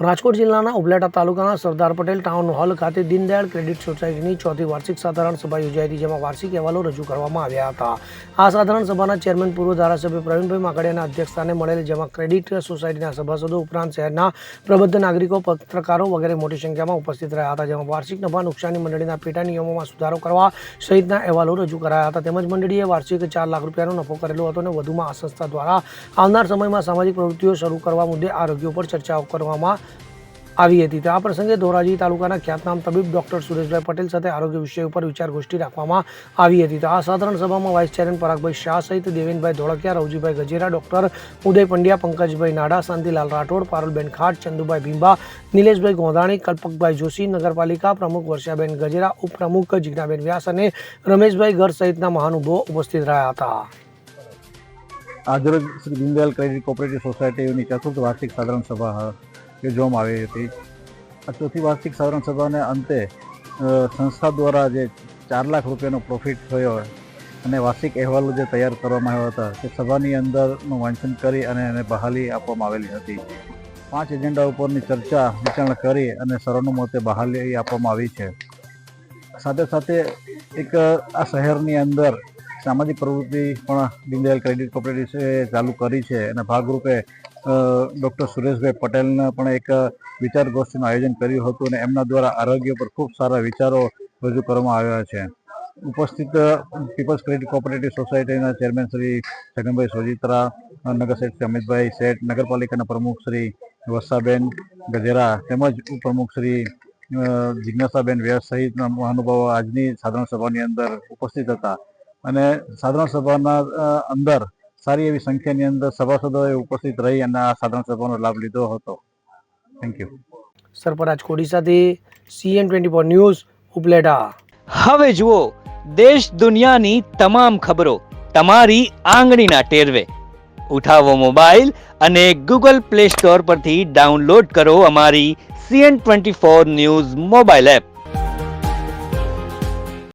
રાજકોટ જિલ્લાના ઉપલેટા તાલુકાના Sardar Patel town hall ખાતે દીનદયાળ ક્રેડિટ સોસાયટીની ચોથી વાર્ષિક સાધારણ સભા યોજાઈ હતી, જેમાં વાર્ષિક અહેવાલો રજૂ કરવામાં આવ્યા હતા. આ સાધારણ સભાના ચેરમેન પૂર્વ ધારાસભ્ય પ્રવીણભાઈ માકડિયાના અધ્યક્ષસ્થાને મળેલ, જેમાં ક્રેડિટ સોસાયટીના સભાસદો ઉપરાંત શહેરના પ્રબુદ્ધ નાગરિકો, પત્રકારો વગેરે મોટી સંખ્યામાં ઉપસ્થિત રહ્યા હતા, જેમાં વાર્ષિક નફા નુકસાની મંડળીના પેટા નિયમોમાં સુધારો કરવા સહિતના અહેવાલો રજૂ કરાયા હતા. તેમજ મંડળીએ વાર્ષિક ચાર લાખ રૂપિયાનો નફો કરેલો હતો અને વધુમાં આ સંસ્થા દ્વારા આવનાર સમયમાં સામાજિક પ્રવૃત્તિઓ શરૂ કરવા મુદ્દે આરોગ્ય ઉપર ચર્ચાઓ કરવામાં આવી હતી. તો આ પ્રસંગે ધોરાજી તાલુકાના ખ્યાતનામ તબીબ ડોક્ટર સુરેશભાઈ પટેલ સાથે આરોગ્ય વિષય ઉપર વિચાર ગોષ્ઠી રાખવામાં આવી હતી. તો આ સાધારણ સભામાં વાઇસ ચેરમેન પરાગભાઈ શાહ સહિત દેવેનભાઈ ધોળકિયા, રવજીભાઈ ગજેરા, ડોક્ટર ઉદય પંડ્યા, પંકજભાઈ નાડા, શાંતિલાલ રાઠોડ, પારુલબેન ખાટ, ચંદુભાઈ ભીંબા, નિલેશભાઈ ગોંધાણી, કલ્પકભાઈ જોશી, નગરપાલિકા પ્રમુખ વર્ષાબેન ગજેરા, ઉપપ્રમુખ જીજ્ઞાબેન વ્યાસ અને રમેશભાઈ ગર સહિતના મહાનુભાવો ઉપસ્થિત રહ્યા હતા. આજરોજ શ્રી દીનદયાલ ક્રેડિટ કોઓપરેટિવ સોસાયટીની ચતુર્થ વાર્ષિક સાધારણ સભા યોજવામાં આવી હતી. આ ચોથી વાર્ષિક સાધારણ સભાને અંતે સંસ્થા દ્વારા જે ચાર લાખ રૂપિયાનો પ્રોફિટ થયો અને વાર્ષિક અહેવાલો જે તૈયાર કરવામાં આવ્યા હતા, તે સભાની અંદરનું વાંચન કરી અને એને બહાલી આપવામાં આવેલી હતી. પાંચ એજન્ડા ઉપરની ચર્ચા વિચારણા કરી અને સર્વાનુમતે બહાલી આપવામાં આવી છે. સાથે સાથે એક, આ શહેરની અંદર સામાજિક પ્રવૃત્તિ પણ દીનદયાલ ક્રેડિટ કોઓપરેટિવે ચાલુ કરી છે. અને ભાગરૂપે ડૉક્ટર સુરેશભાઈ પટેલને પણ એક વિચાર ગોષ્ઠીનું આયોજન કર્યું હતું અને એમના દ્વારા આરોગ્ય પર ખૂબ સારા વિચારો રજૂ કરવામાં આવ્યા છે. ઉપસ્થિત પીપલ્સ ક્રેડિટ કોઓપરેટિવ સોસાયટીના ચેરમેન શ્રી છગનભાઈ સોજિત્રા નગર શ્રી અમિતભાઈ શેઠ, નગરપાલિકાના પ્રમુખ શ્રી વર્ષાબેન ગજેરા તેમજ ઉપપ્રમુખ શ્રી જિજ્ઞાસાબેન વ્યાસ સહિતના મહાનુભાવો આજની સાધારણ સભાની અંદર ઉપસ્થિત હતા. અને સાધારણ સભાના અંદર સારી એવી સંખ્યાની અંદર સભાસદોએ ઉપસ્થિત રહી અને આ સાધારણ સભાનો લાભ લીધો હતો. થેન્ક યુ સરપરાજ કોડી સાથે CN twenty four news Upleta. હવે જુઓ દેશ દુનિયાની તમામ ખબરો તમારી આંગળીના ટેરવે. ઉઠાવો મોબાઈલ અને ગૂગલ પ્લે સ્ટોર પરથી ડાઉનલોડ કરો અમારી CN twenty four news mobile app.